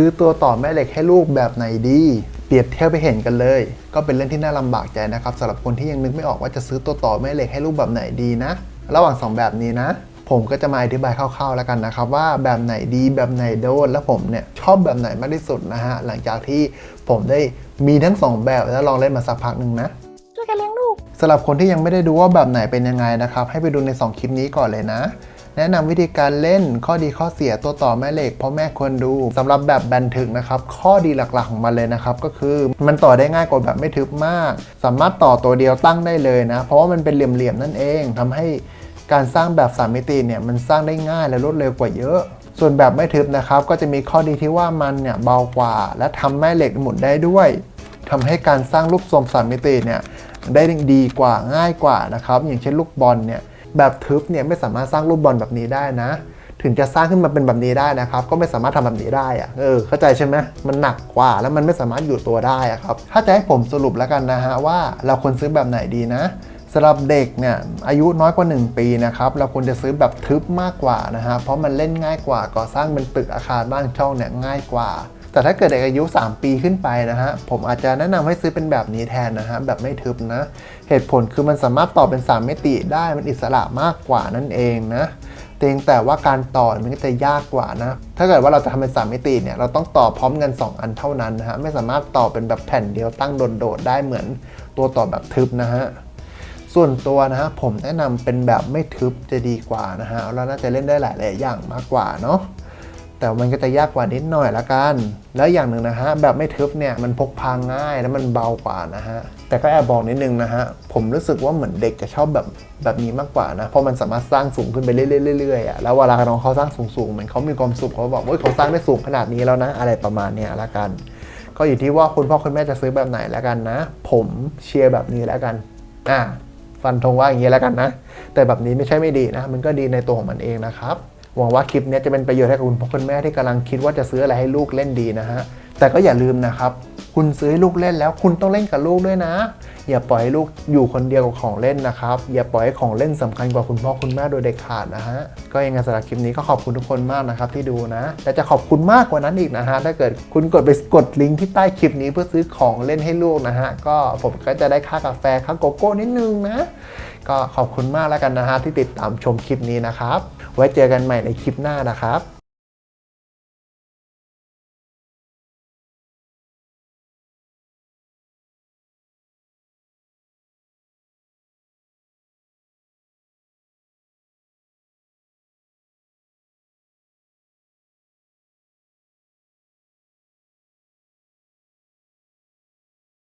ซื้อตัวต่อแม่เหล็กให้ลูกแบบไหนดี เปรียบเทียบไปเห็นกันเลย ก็เป็นเรื่องที่น่าลำบากใจนะครับสำหรับคนที่ยังนึกไม่ออกว่าจะซื้อตัวต่อแม่เหล็กให้ลูกแบบไหนดีนะ ระหว่างสองแบบนี้นะ ผมก็จะมาอธิบายคร่าวๆแล้วกันนะครับ ว่าแบบไหนดีแบบไหนโดน และผมเนี่ยชอบแบบไหนมากที่สุดนะฮะหลังจากที่ผมได้มีทั้งสองแบบแล้วลองเล่นมาสักพักหนึ่งนะช่วยกันเลี้ยงลูกสำหรับคนที่ยังไม่ได้ดูว่าแบบไหนเป็นยังไงนะครับให้ไปดูใน 2 คลิปนี้ก่อนเลยนะ แนะนำวิธีการเล่นข้อดีข้อเสียตัวต่อแม่เหล็กเพราะแม่ควรดูสำหรับแบบแบนถึกนะครับ ข้อดีหลักๆของมันเลยนะครับ ก็คือมันต่อได้ง่ายกว่าแบบไม่ทึบมาก สามารถต่อตัวเดียวตั้งได้เลยนะ เพราะว่ามันเป็นเหลี่ยมๆนั่นเองทำให้การสร้างแบบสามมิติเนี่ยมันสร้างได้ง่ายและรวดเร็วกว่าเยอะส่วนแบบไม่ทึบนะครับก็จะมีข้อดีที่ว่ามันเนี่ยเบากว่า และทำแม่เหล็กหมุนได้ด้วยทำให้การสร้างรูปทรงสามมิติเนี่ยได้ดีกว่าง่ายกว่านะครับ อย่างเช่นลูกบอลเนี่ย แบบทึบเนี่ยไม่สามารถสร้างรูปบอลแบบนี้ได้นะ ถึงจะสร้างขึ้นมาเป็นแบบนี้ได้นะครับ ก็ไม่สามารถทำแบบนี้ได้อะเออเข้าใจใช่ไหมมันหนักกว่าแล้วมันไม่สามารถอยู่ตัวได้อะครับถ้าจะให้ผมสรุปแล้วกันนะฮะว่าเราควรซื้อแบบไหนดีนะสำหรับเด็กเนี่ยอายุน้อยกว่า 1 ปีนะครับเราควรจะซื้อแบบทึบมากกว่านะฮะเพราะมันเล่นง่ายกว่าก่อสร้างเป็นตึกอาคารบ้านช่องเนี่ยง่ายกว่า แต่ถ้าเกิดเด็กอายุ 3 ปีขึ้นไปนะฮะ ผมอาจจะแนะนำให้ซื้อเป็นแบบนี้แทนนะฮะ แบบไม่ทึบนะ เหตุผลคือมันสามารถต่อเป็น 3 มิติได้ มันอิสระมากกว่านั่นเองนะแต่เพียงแต่ว่าการต่อมันก็จะยากกว่านะ ถ้าเกิดว่าเราจะทำเป็น 3 มิติเนี่ย เราต้องต่อพร้อมกัน 2 อันเท่านั้นนะฮะ ไม่สามารถต่อเป็นแบบแผ่นเดียวตั้งโดดๆได้เหมือนตัวต่อแบบทึบนะฮะส่วนตัวนะฮะผมแนะนำเป็นแบบไม่ทึบจะดีกว่านะฮะเราน่าจะเล่นได้หลายๆอย่างมากกว่าเนาะ แต่มันก็จะยากกว่านิดหน่อยละกัน แล้วอย่างหนึ่งนะฮะ แบบไม่ทึบเนี่ยมันพกพาง่ายแล้วมันเบากว่านะฮะ แต่ก็แอบบอกนิดนึงนะฮะ ผมรู้สึกว่าเหมือนเด็กจะชอบแบบแบบนี้มากกว่านะ เพราะมันสามารถสร้างสูงขึ้นไปเรื่อยๆอยๆอะ แล้วเวลาน้องเขาสร้างสูงๆเหมือนเขามีความสุขเขาบอกว่าเขาสร้างได้สูงขนาดนี้แล้วนะ อะไรประมาณเนี้ยละกัน ก็อยู่ที่ว่าคุณพ่อคุณแม่จะซื้อแบบไหนล้วกันนะ ผมเชียร์แบบนี้ล้วกัน อ่าฟันธงว่าอย่างนี้แล้วกันนะ แต่แบบนี้ไม่ใช่ไม่ดีนะ มันก็ดีในตัวของมันเองนะครับ หวังว่าคลิปนี้จะเป็นประโยชน์ให้กับคุณพ่อคุณแม่ที่กำลังคิดว่าจะซื้ออะไรให้ลูกเล่นดีนะฮะ แต่ก็อย่าลืมนะครับ คุณซื้อให้ลูกเล่นแล้วคุณต้องเล่นกับลูกด้วยนะ อย่าปล่อยให้ลูกอยู่คนเดียวกับของเล่นนะครับ อย่าปล่อยให้ของเล่นสำคัญกว่าคุณพ่อคุณแม่โดยเด็ดขาดนะฮะ ก็ยังไงสำหรับคลิปนี้ก็ขอบคุณทุกคนมากนะครับที่ดูนะ และจะขอบคุณมากกว่านั้นอีกนะฮะ ถ้าเกิดคุณกดไปกดลิงก์ที่ใต้คลิปนี้เพื่อซื้อของเล่นให้ลูกนะฮะ ก็ผมก็จะได้ค่ากาแฟค่าโกโก้นิดนึงนะ ก็ขอบคุณมากแล้วกันนะฮะที่ติดตามชมคลิปนี้นะครับ ไว้เจอกันใหม่ในคลิปหน้านะครับ